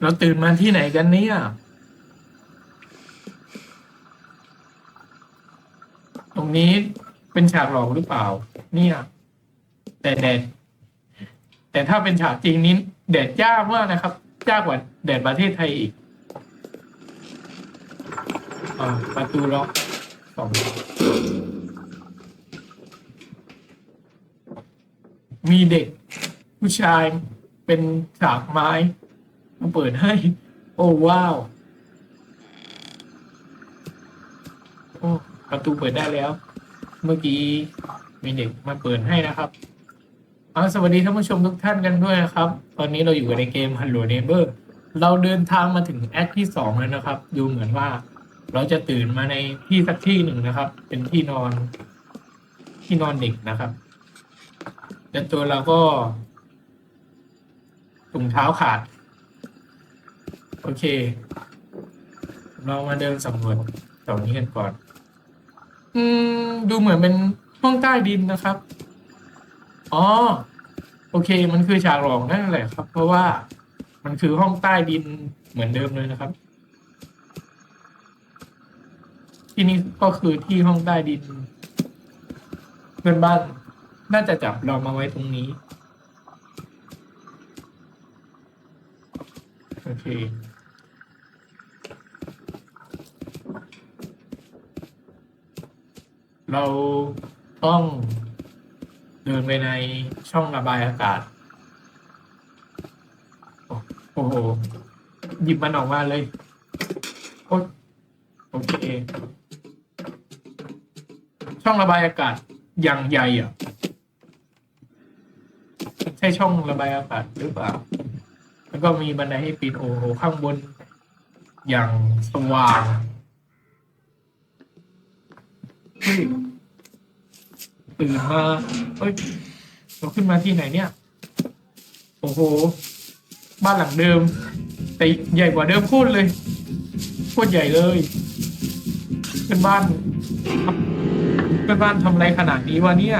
เราตื่นมาที่ไหนกันเนี่ย ตรงนี้เป็นฉากหลอกหรือเปล่า เนี่ย แต่แดดแต่ถ้าเป็นฉากจริงนี้แดดจ้ามากนะครับจ้ากว่าแดดประเทศไทยอีกอ่าประตูล็อกสองมีเด็ก ผู้ชายเป็นฉากไม้ มาเปิดให้ โอ้ว้าว โอ้ประตูเปิดได้แล้ว เมื่อกี้มีเด็กมาเปิดให้นะครับเอาสวัสดีท่านผู้ชมทุกท่านกันด้วยนะครับ ตอนนี้เราอยู่ในเกม Hello Neighbor เราเดินทางมาถึงแอคที่สองแล้วนะครับ ดูเหมือนว่า เราจะตื่นมาในที่สักที่หนึ่งนะครับ เป็นที่นอนที่นอนเด็กนะครับแต่ตัวเราก็ถุงเท้าขาด โอเค เรามาเดินสำรวจแถวนี้กันก่อน อืม ดูเหมือนเป็นห้องใต้ดินนะครับ อ๋อ โอเค มันคือฉากหลอกนั่นแหละครับ เพราะว่ามันคือห้องใต้ดินเหมือนเดิมเลยนะครับ ที่นี่ก็คือที่ห้องใต้ดินเพื่อนบ้านน่าจะจับเรามาไว้ตรงนี้ โอเค เราต้องเดินไปในช่องระบายอากาศ โอ้โห หยิบมันออกมาเลยโอโอเค ช่องระบายอากาศอย่างใหญ่อะ ใช่ช่องระบายอากาศหรือเปล่า แล้วก็มีบันไดให้ปีนโอ้โห ข้างบน อย่างสว่างเตื่นมาเฮ้ยเราขึ้นมาที่ไหนเนี่ย โอ้โห บ้านหลังเดิม แต่ใหญ่กว่าเดิมโคตรเลยโคตรใหญ่เลย เป็นบ้านเป็นบ้านทำอะไรขนาดนี้วะเนี่ย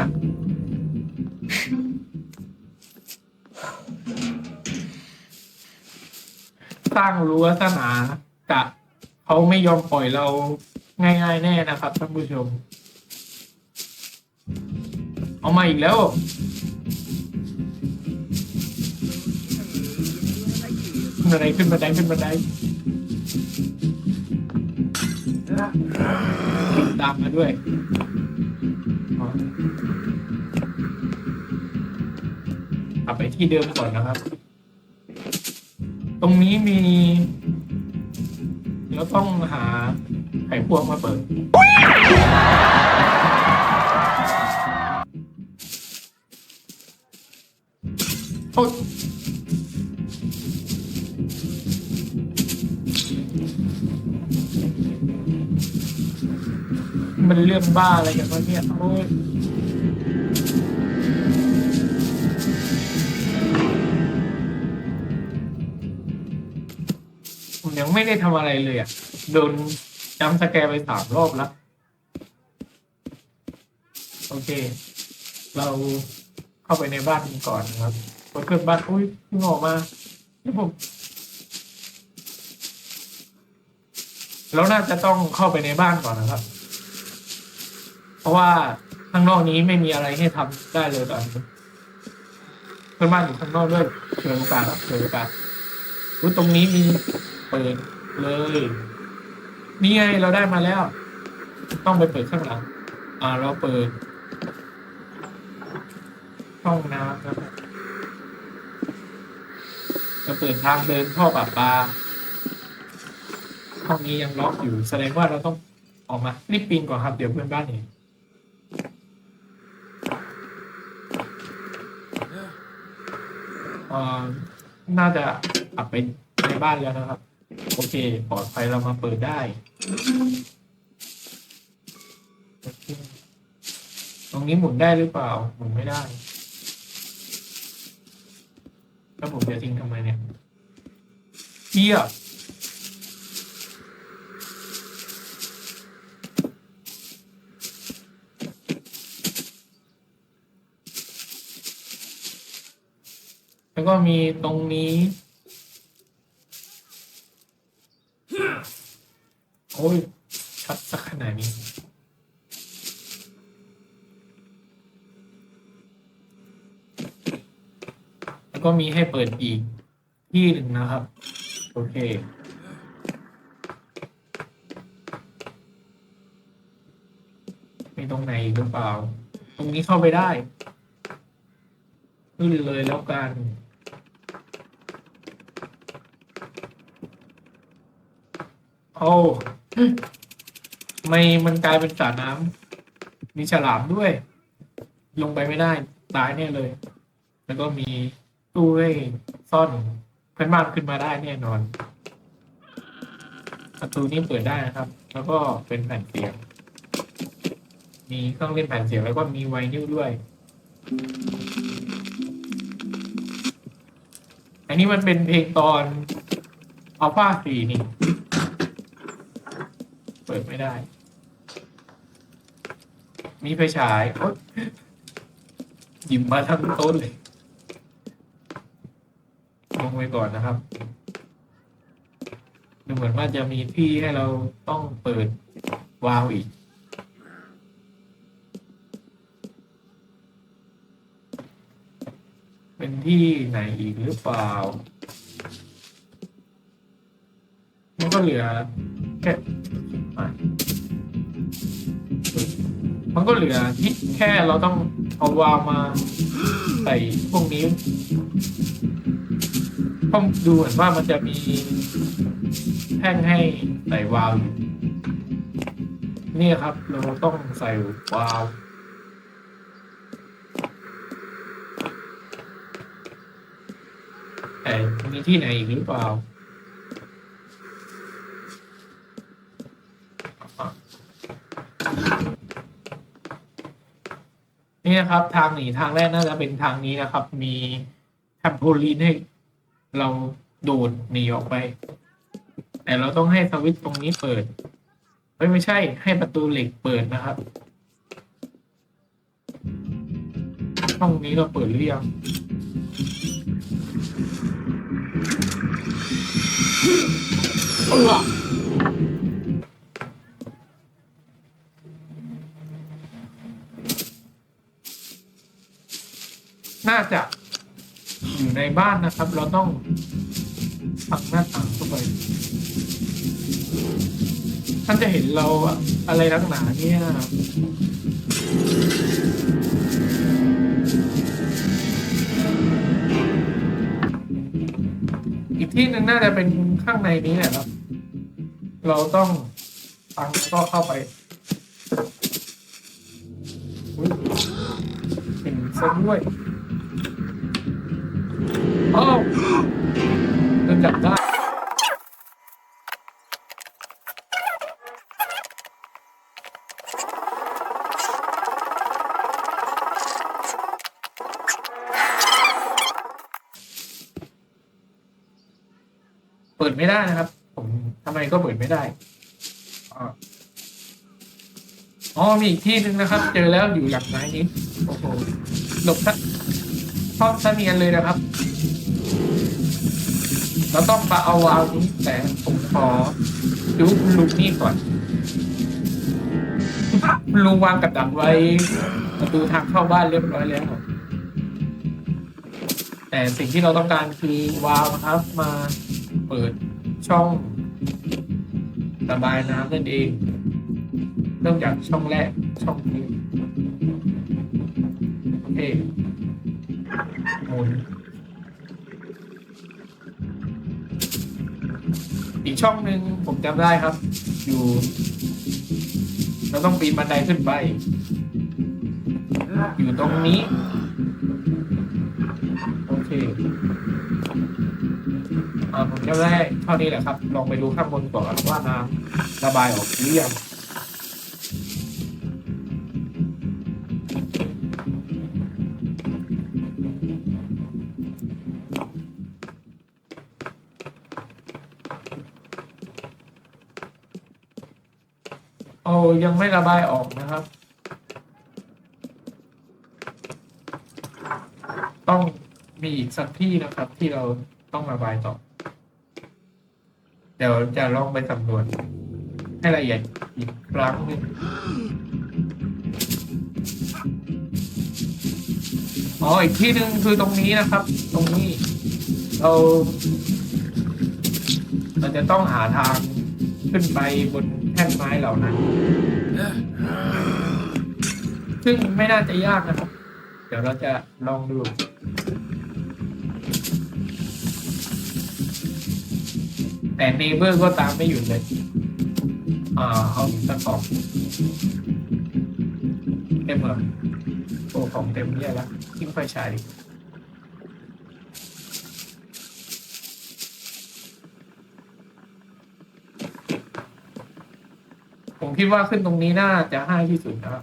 สร้างรั้วสนากะเขาไม่ยอมปล่อยเราง่ายๆแน่นะครับท่านผู้ชม เอามาอีกแล้ว ขึ้นบันไดขึ้นบันไดขึ้นบันไดตามมาด้วยกลับไปที่เดิมก่อนนะครับ ตรงนี้มีเราต้องหาไขควงมาเปิด โอ๊ยมันเรื่องบ้าอะไรกันวะเนี่ยโอ้ยผมยังไม่ได้ทำอะไรเลยอะ โดนจำสแกร์ไปสามรอบแล้ว โอเค เราเข้าไปในบ้านก่อนครับ พอเกิดบ้านอุ้ยเพิ่งออกมาแล้วผมเราน่าจะต้องเข้าไปในบ้านก่อนนะครับ เพราะว่าข้างนอกนี้ไม่มีอะไรให้ทำได้เลยตอนนี้เพื่อนบ้านอยู่ข้างนอกด้วยเฉยโอกาครับเฉยโอกาสรู้ตรงนี้มีเปิดเลย นี่ไงเราได้มาแล้ว ต้องไปเปิดข้างหลัง อ่า เราเปิดห้องน้ำนะครับ จะเปิดทางเดินท่อประปาห้องนี้ยังล็อกอยู่ แสดงว่าเราต้องออกมารีบปีนก่อนครับ เดี๋ยวเพื่อนบ้านเห็นอ่อน่าจะกลับไปในบ้านแล้วนะครับ โอเคปลอดภัยเรามาเปิดได้โอเคตรงนี้หมุนได้หรือเปล่า หมุนไม่ได้ แล้วผมจะทิ้งทำไมเนี่ยเที่ยแล้วก็มีตรงนี้โอ้ย ก็มีให้เปิดอีกที่หนึ่งนะครับ โอเค มีตรงไหนหรือเปล่า ตรงนี้เข้าไปได้ ขึ้นเลยแล้วกันโอ้ไม่มันกลายเป็นสระน้ำมีฉลามด้วย ลงไปไม่ได้ ตายแน่เลย แล้วก็มี ตู้ให้ซ่อนเพื่อนบ้านขึ้นมาได้แน่นอน ประตูนี้เปิดได้นะครับ แล้วก็เป็นแผ่นเสียง มีเครื่องเล่นแผ่นเสียงแล้วก็มีไวนิลด้วย อันนี้มันเป็นเพลงตอนอัลฟาสี่นี่ เปิดไม่ได้ มีไฟฉายโอ๊ยหยิบมาทั้งต้นเลย งไปก่อนนะครับดูเหมือนว่าจะมีที่ให้เราต้องเปิดวาล์วอีก เป็นที่ไหนอีกหรือเปล่ามันก็เหลือแค่มันก็เหลือที่แค่เราต้องเอาวามาใส่พวกนี้ ต้องดูเหมือนว่ามันจะมีแท่งให้ใส่วาล์วอยู่นี่ครับ เราต้องใส่วาล์วแต่มีที่ไหนอีกหรือเปล่านี่นะครับ ทางหนีทางแรกน่าจะเป็นทางนี้นะครับ มีแทมโพลีนให้ เราโดดหนีออกไป แต่เราต้องให้สวิตช์ตรงนี้เปิดเฮ้ยไม่ใช่ให้ประตูเหล็กเปิดนะครับห้องนี้เราเปิดหรือยังเออน่าจะ อยู่ในบ้านนะครับ เราต้องพักหน้าต่างเข้าไปท่านจะเห็นเราอะไรนักหนาเนี่ยอีกที่หนึ่งน่าจะเป็นข้างในนี้แหละครับ เราต้องฟังก็เข้าไปอุ๊ยเห็นเส้นด้วย โอ้าวโดนจับได้เปิดไม่ได้นะครับ ผมทำไมก็เปิดไม่ได้อ๋อมีอีกที่หนึ่งนะครับ เจอแล้วอยู่หลังไม้นี้โอ้โหหลบซะชอบซะเนียนเลยนะครับ เราต้องมาเอาวาล์วนี้แต่ผมขอดูคุณลุงนี่ก่อนลุงวางกับดักไว้ประตูทางเข้าบ้านเรียบร้อยแล้ว แต่สิ่งที่เราต้องการคือวาล์วครับมาเปิดช่องระบายน้ำนั่นเองเริ่มจากช่องแรกช่องนี้โอเคหมุน อีกช่องหนึ่งผมจำได้ครับ อยู่เราต้องปีนบันไดขึ้นไป อยู่ตรงนี้ โอเคอ่าผมจำได้เท่านี้แหละครับ ลองไปดูข้างบนก่อนว่าน้ำระบายออกหรือยัง ยังไม่ระบายออกนะครับ ต้องมีอีกสักที่นะครับ ที่เราต้องระบายต่อ เดี๋ยวจะลองไปสำรวจให้ละเอียดอีกครั้งหนึ่งอ๋ออีกที่หนึ่งคือตรงนี้นะครับ ตรงนี้ เราเราจะต้องหาทางขึ้นไปบน ท่นไม้เหล่านั้น ซึ่งไม่น่าจะยากนะครับ เดี๋ยวเราจะลองดูแต่เนเบอร์ก็ตามไม่หยุดเลย อ่าเอาอีกสักของเต็มเหรอโอ้ของเต็มเนี่ยละทิ้งไฟฉายดิ ผมคิดว่าขึ้นตรงนี้น่าจะง่ายที่สุดนะครับ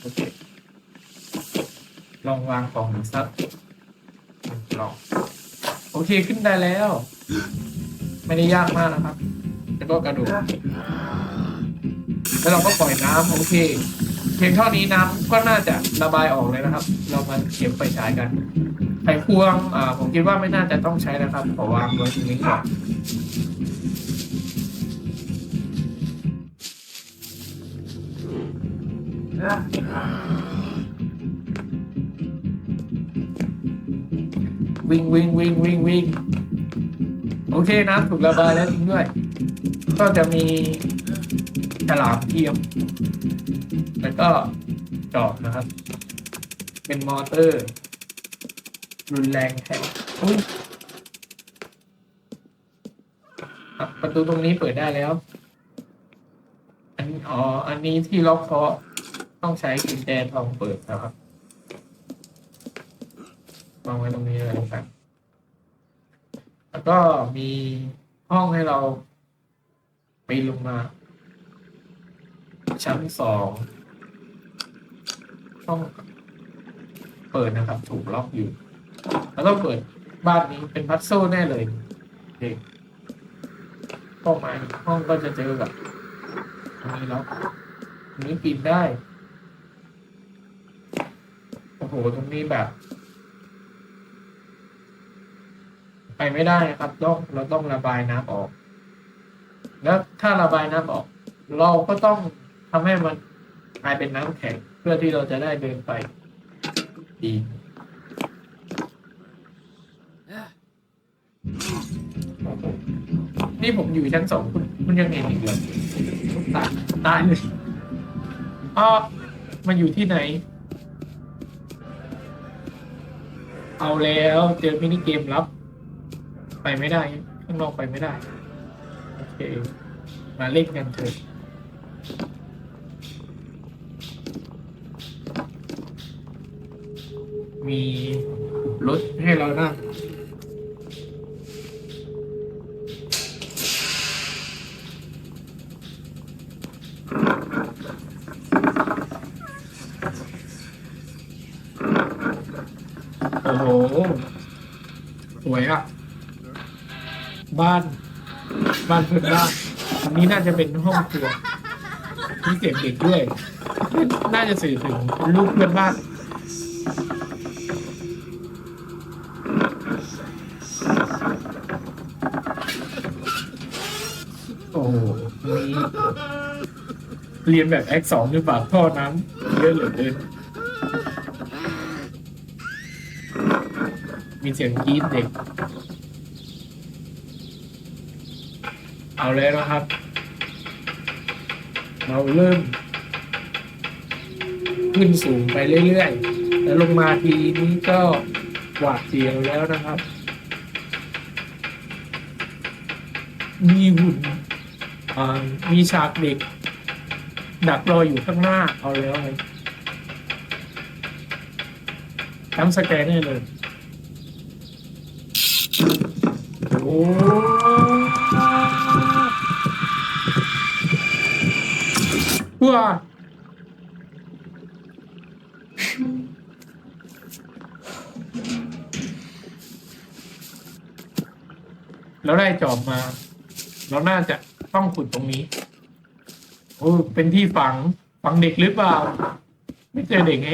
โอเค ลองวางของสักหนึ่งกล่องโอเคขึ้นได้แล้ว ไม่ได้ยากมากนะครับ แล้วก็กระโดดแล้วเราก็ปล่อยน้ำโอเค เพียงเท่านี้น้ำก็น่าจะระบายออกเลยนะครับ เรามาเก็บไฟฉายกันไขควงอ่าผมคิดว่าไม่น่าจะต้องใช้นะครับขอวางไว้ตรงนี้ก่อน วิ่งวิ่งวิ่งวิ่งวิ่งโอเคน้ำถูกระบายแล้วจริงด้วย ก็จะมีฉลามเทียม แล้วก็จอบนะครับ เป็นมอเตอร์ รุนแรงแท้อุ๊ยอะประตูตรงนี้เปิดได้แล้ว อันอ๋อ อันนี้ที่ล็อกเคาะ ต้องใช้กุญแจทองเปิดนะครับวางไว้ตรงนี้เลยแล้วกันแล้วก็มีห้องให้เราไปนลงมา ชั้นสองห้องเปิดนะครับ ถูกล็อกอยู่ แล้วก็เปิดบ้านนี้เป็นพัซโซ่แน่เลยเด็กเข้ามาห้องก็จะเจอกับตรงนี้ล็อกตรงนี้ปีนได้ โอ้โหตรงนี้แบบ ไปไม่ได้นะครับต้องเราต้องระบายน้ำออก แล้วถ้าระบายน้ำออก เราก็ต้องทำให้มันกลายเป็นน้ำแข็ง เพื่อที่เราจะได้เดินไป ดีนี่ผมอยู่ชั้นสองคุณคุณยังเห็นอีกเหรอตายตายเลยอ๋อมันอยู่ที่ไหน เอาแล้วเจอมินิเกมลับ ไปไม่ได้ ข้างนอกไปไม่ได้ โอเค มาเล่นกันเถอะมีรถให้เรานั่ง วยอะ บ้าน บ้านเพื่อนบ้านอันนี้น่าจะเป็นห้องครัวมีเสียงเด็กด้วย น่าจะสื่อถึงลูกเพื่อนบ้านโอ้มีเรียนแบบแอคสองหรือเปล่าท่อน้ำเยอะเหลือเกิน มีเสียงกรี๊ดเด็ก เอาแล้วนะครับ เราเริ่ม ขึ้นสูงไปเรื่อยๆ แล้วลงมาทีนี้ก็หวาดเสียวแล้วนะครับ มีหุ่นมีฉากเด็ก ดักรออยู่ข้างหน้าเอาแล้วไงทั้งสแกนได้เลย โอ้ ว้าแล้วได้จอบมา เราน่าจะต้องขุดตรงนี้ โอ้เป็นที่ฝัง ฝังเด็กหรือเปล่า ไม่เจอเด็กไง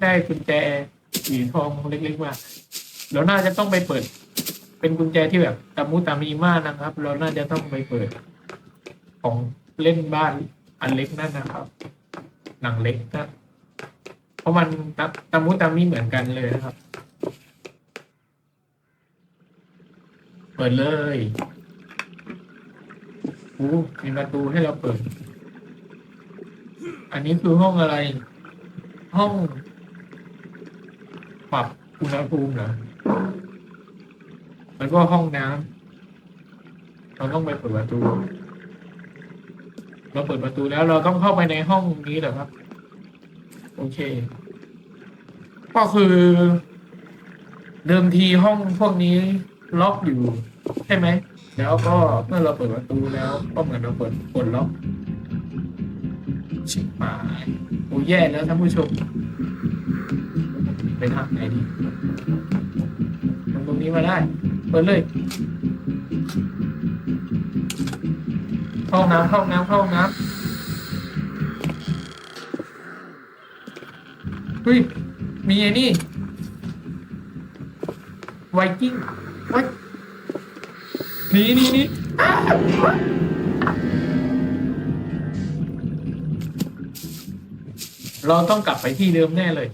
ได้กุญแจสีทองเล็กๆมาเราน่าจะต้องไปเปิด เป็นกุญแจที่แบบตามุตามีมากนะครับ เราน่าจะต้องไปเปิด ของเล่นบ้านอันเล็กนั่นนะครับหนังเล็กนะเพราะมันตะตามุตามีเหมือนกันเลยนะครับ เปิดเลยอู้มีประตูให้เราเปิด อันนี้คือห้องอะไร ห้องปรับอุณหภูมิเหรอ แล้วก็ห้องน้ำเราต้องไปเปิดประตู เราเปิดประตูแล้วเราต้องเข้าไปในห้องนี้เหรอครับ โอเค ก็คือ เดิมทีห้องพวกนี้ล็อกอยู่ ใช่ไหม แล้วก็เมื่อเราเปิดประตูแล้ว ก็เหมือนเราเปิดกดล็อกชิบหายโอ้แย่แล้วท่านผู้ชมไปทางไหนดีตรงนี้มาได้ ปิดเลย เข้าห้องน้ำเข้าห้องน้ำเข้าห้องน้ำเฮ้ย มีไอ้นี่ ไวกิ้งไวหนี่นี่นี่อ้าวเราต้องกลับไปที่เดิมแน่เลย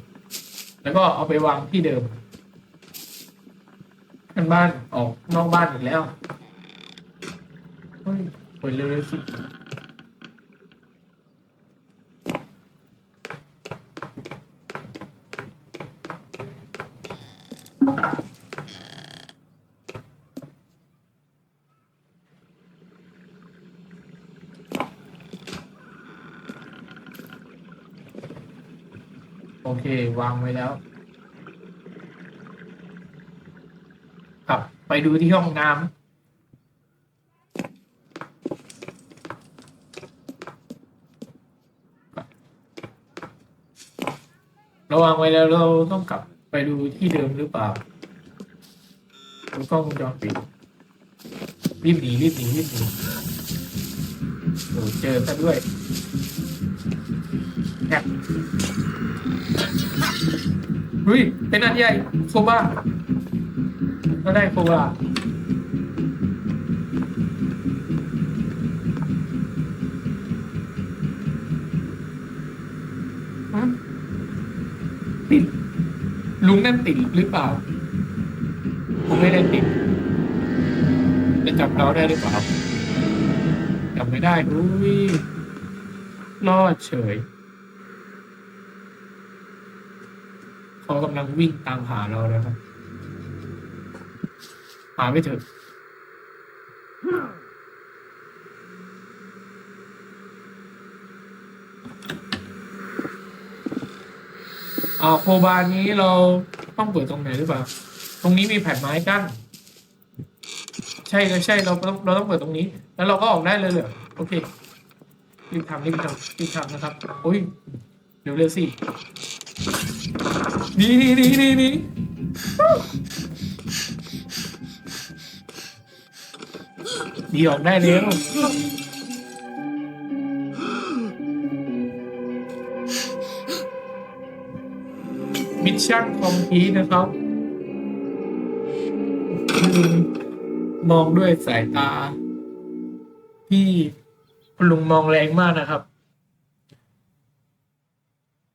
แล้วก็เอาไปวางที่เดิม กันบ้านออกนอกบ้านอีกแล้วเฮ้ยเปิดเลยสิโอเค วางไว้แล้ว กลับ ไปดูที่ห้องน้ำระวางไว้แล้วเราต้องกลับไปดูที่เดิมหรือเปล่าดูกล้องวงจรปิดรีบหนีรีบหนีรีบหนีโอ้เจอซะด้วยแอบเฮ้ยเป็นอันใหญ่โคบ้า ก็ได้โคบ้าฮะติดลุงนั่นติดหรือเปล่าผมไม่ได้ติดจะจับเราได้หรือเปล่าจำไม่ได้อุ้ยรอดเฉยเขากำลังวิ่งตามหาเราแล้วครับาไม่เถอะอ่าโคบานนี้เราต้องเปิดตรงไหนหรือเปล่า ตรงนี้มีแผ่นไม้กั้น ใช่เลยใช่เราต้องเราต้องเปิดตรงนี้ แล้วเราก็ออกได้เลยเหรอโอเครีบทำรีบทำรีบทำนะครับโอ้ยเร็วเร็วสิหนี่นี่นี่นี่ ดีออกได้เร็วมิชชั่นคอมพีนะครับ มองด้วยสายตาที่คุณลุงมองแรงมากนะครับ